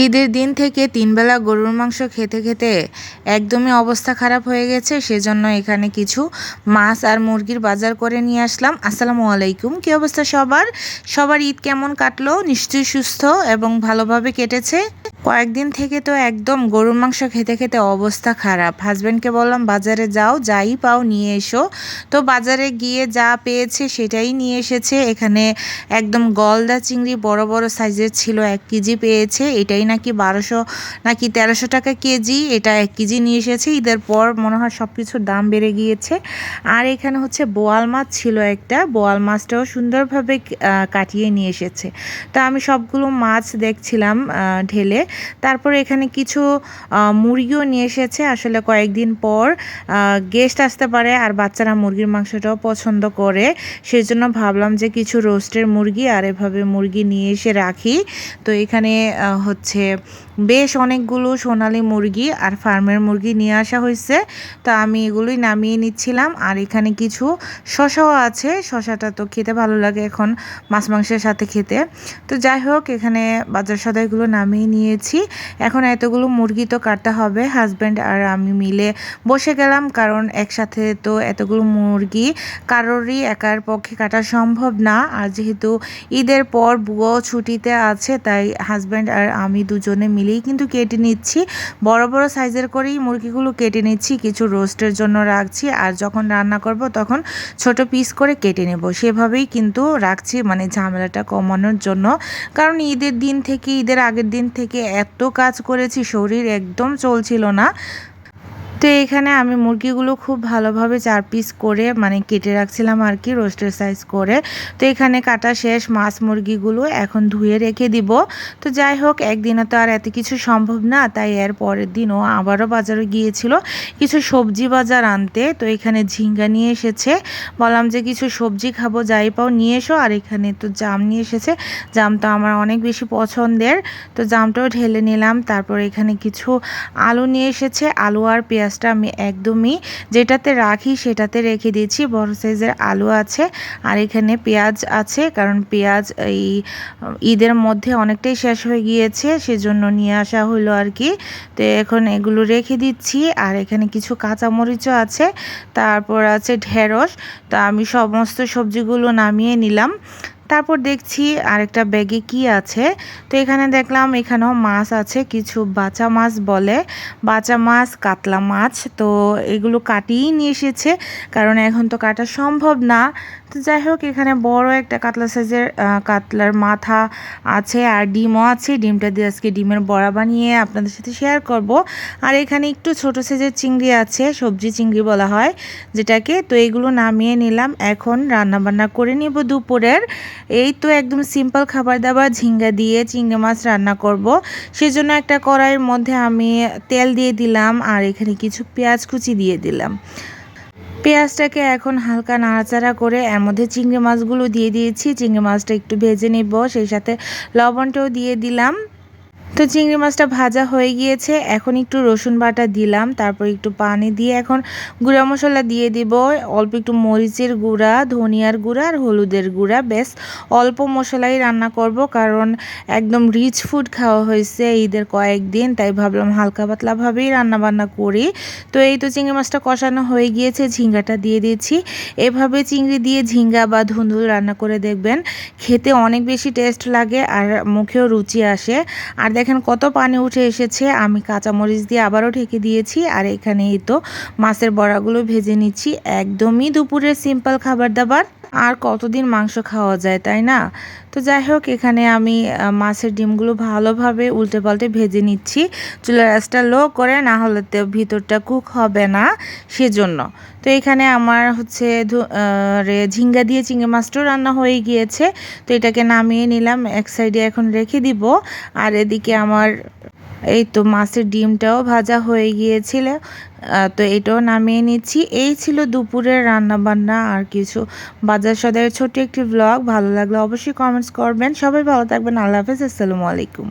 ঈদের দিন থেকে তিনবেলা গরুর মাংস খেতে খেতে একদমই অবস্থা খারাপ হয়ে গেছে, সেজন্য এখানে কিছু মাছ আর মুরগির বাজার করে নিয়ে আসলাম। আসসালামু আলাইকুম, কী অবস্থা সবার? সবার ঈদ কেমন কাটলো? নিশ্চয়ই সুস্থ এবং ভালোভাবে কেটেছে? কয়েকদিন থেকে তো একদম গরুর মাংস খেতে খেতে অবস্থা খারাপ। হাজব্যান্ডকে বললাম, বাজারে যাও, যাই পাও নিয়ে এসো। তো বাজারে গিয়ে যা পেয়েছে সেটাই নিয়ে এসেছে। এখানে একদম গলদা চিংড়ি বড় বড় সাইজের ছিল, এক কেজি পেয়েছে। এটাই নাকি বারোশো নাকি তেরোশো টাকা কেজি, এটা এক কেজি নিয়ে এসেছে। ঈদের পর মনে হয় সব কিছুর দাম বেড়ে গিয়েছে। আর এখানে হচ্ছে বোয়াল মাছ ছিল একটা। বোয়াল মাছটাও সুন্দরভাবে কাটিয়ে নিয়ে এসেছে। তো আমি সবগুলো মাছ দেখছিলাম ঢেলে। তারপর এখানে কিছু মুরগিও নিয়ে এসেছে। আসলে কয়েকদিন পর গেস্ট আসতে পারে আর বাচ্চারা মুরগির মাংসটাও পছন্দ করে। সেই জন্য ভাবলাম যে কিছু রোস্টের মুরগি আর এভাবে মুরগি নিয়ে এসে রাখি। তো এখানে হচ্ছে বেশ অনেকগুলো সোনালি মুরগি আর ফার্মের মুরগি নিয়ে আসা হয়েছে। তো আমি এগুলোই নামিয়ে নিচ্ছিলাম। আর এখানে কিছু শশাও আছে। শশাটা তো খেতে ভালো লাগে এখন মাছ মাংসের সাথে খেতে। তো যাই হোক, এখানে বাজার সদাইগুলো নামিয়ে নিয়েছি। এখন এতগুলো মুরগি তো কাটতে হবে। হাজব্যান্ড আর আমি মিলে বসে গেলাম। কারণ একসাথে তো এতগুলো মুরগি কারোরই একার পক্ষে কাটা সম্ভব না। আর যেহেতু ঈদের পর বুয়ো ছুটিতে আছে, তাই হাজব্যান্ড আর আমি দুজনে মিলেই কিন্তু কেটে নিচ্ছি। বড় বড় সাইজের করেই মুরগিগুলো কেটে নিচ্ছি। কিছু রোস্টের জন্য রাখছি আর যখন রান্না করব তখন ছোট পিস করে কেটে নেব। সেভাবেই কিন্তু রাখছি মানে ঝামেলাটা কমানোর জন্য। কারণ ঈদের দিন থেকে, ঈদের আগের দিন থেকে এত কাজ করেছি, শরীর একদম চলছিল না। তো এখানে আমি মুরগিগুলো খুব ভালোভাবে চার পিস করে মানে কেটে রাখছিলাম আর কি রোস্টের সাইজ করে। তো এখানে কাটা শেষ মাছ মুরগিগুলো এখন ধুয়ে রেখে দিব। তো যাই হোক, একদিনে তো আর এত কিছু সম্ভব না, তাই এর পরের দিনও আবারও বাজারে গিয়েছিল কিছু সবজি বাজার আনতে। তো এখানে ঝিঙ্গা নিয়ে এসেছে। বললাম যে কিছু সবজি খাব, যাই পাও নিয়ে এসো। আর এখানে তো জাম নিয়ে এসেছে। জাম তো আমার অনেক বেশি পছন্দের। তো জামটাও ঢেলে নিলাম। তারপর এখানে কিছু আলু নিয়ে এসেছে। আলু আর পেঁয়াজ পেঁয়াজটা আমি একদমই যেটাতে রাখি সেটাতে রেখে দিয়েছি। বড় সাইজের আলু আছে আর এখানে পেঁয়াজ আছে কারণ পেঁয়াজ এই ঈদের মধ্যে অনেকটাই শেষ হয়ে গিয়েছে সেজন্য নিয়ে আসা হলো আর কি। তো এখন এগুলো রেখে দিচ্ছি আর এখানে কিছু কাঁচামরিচও আছে, তারপর আছে ঢেঁড়স। তো আমি সমস্ত সবজিগুলো নামিয়ে নিলাম। তারপর দেখছি আরেকটা ব্যাগে কি আছে। তো এখানে দেখলাম এখানেও মাছ আছে, কিছু বাচা মাছ বলে। বাচা মাছ, কাতলা মাছ, তো এগুলো কাটিয়েই নিয়ে এসেছে, কারণ এখন তো কাটা সম্ভব না। তো যাই হোক, এখানে বড় একটা কাতলা সাইজের কাতলার মাথা আছে আর ডিমও আছে। ডিমটা দিয়ে আজকে ডিমের বড়া বানিয়ে আপনাদের সাথে শেয়ার করব। আর এখানে একটু ছোট সাইজের চিংড়ি আছে, সবজি চিংড়ি বলা হয় যেটাকে। তো এগুলো নামিয়ে নিলাম, এখন রান্না বান্না করে নিব দুপুরের। এই তো একদম সিম্পল খাবার দাবার, ঝিঙ্গা দিয়ে চিংড়ি মাছ রান্না করব। সেজন্য একটা কড়াইয়ের মধ্যে আমি তেল দিয়ে দিলাম আর এখানে কিছু পেঁয়াজ কুচি দিয়ে দিলাম। পেঁয়াজটাকে এখন হালকা নাড়াচাড়া করে এর মধ্যে চিংড়ি মাছগুলো দিয়ে দিয়েছি। চিংড়ি মাছটা একটু ভেজে নিব, সেই সাথে লবণটাও দিয়ে দিলাম। তো চিংড়ি মাছটা ভাজা হয়ে গিয়েছে। এখন একটু রসুন বাটা দিলাম, তারপর একটু পানি দিয়ে এখন গুঁড়া মশলা দিয়ে দিব। অল্প একটু মরিচের গুঁড়া, ধনিয়ার গুঁড়া আর হলুদের গুঁড়া বেশ অল্প মশলাই রান্না করব কারণ একদম রিচ ফুড খাওয়া হয়েছে ঈদের কয়েকদিন, তাই ভাবলাম হালকা পাতলাভাবেই রান্না বান্না করি। তো এই তো চিংড়ি মাছটা কষানো হয়ে গিয়েছে, ঝিঙ্গাটা দিয়ে দিয়েছি এভাবে চিংড়ি দিয়ে ঝিঙ্গা বা ধুন্দুল রান্না করে দেখবেন। খেতে অনেক বেশি টেস্ট লাগে আর মুখেও রুচি আসে। আর দেখেন কত পানি উঠে এসেছে। আমি কাঁচামরিচ দিয়ে আবারও ঢেকে দিয়েছি। আর এখানেই তো মাছের বড়াগুলো ভেজে নিচ্ছি। একদমই দুপুরের সিম্পল খাবার দাবার। আর কতদিন মাংস খাওয়া যায়, তাই না? তো যাই হোক, এখানে আমি মাছের ডিমগুলো ভালোভাবে উল্টে পাল্টে ভেজে নিচ্ছি। চুলার রাসটা লো করে, না হলে তো ভিতরটা কুক হবে না সেজন্য। তো এখানে আমার হচ্ছে ঝিঙ্গা দিয়ে চিংড়ি মাছটাও রান্না হয়ে গিয়েছে। তো এটাকে নামিয়ে নিলাম, এক সাইডে এখন রেখে দিব। আর এদিকে আমার এই তো মাছের ডিমটাও ভাজা হয়ে গিয়েছিল তো এটাও নামিয়ে নিচ্ছি। এই ছিল দুপুরের রান্নাবান্না আর কিছু। বাজার সদায়ের ছোট একটি ব্লগ ভালো লাগলে অবশ্যই কমেন্টস করবেন। সবাই ভালো থাকবেন, আল্লাহ হাফেজ, আসসালামু আলাইকুম।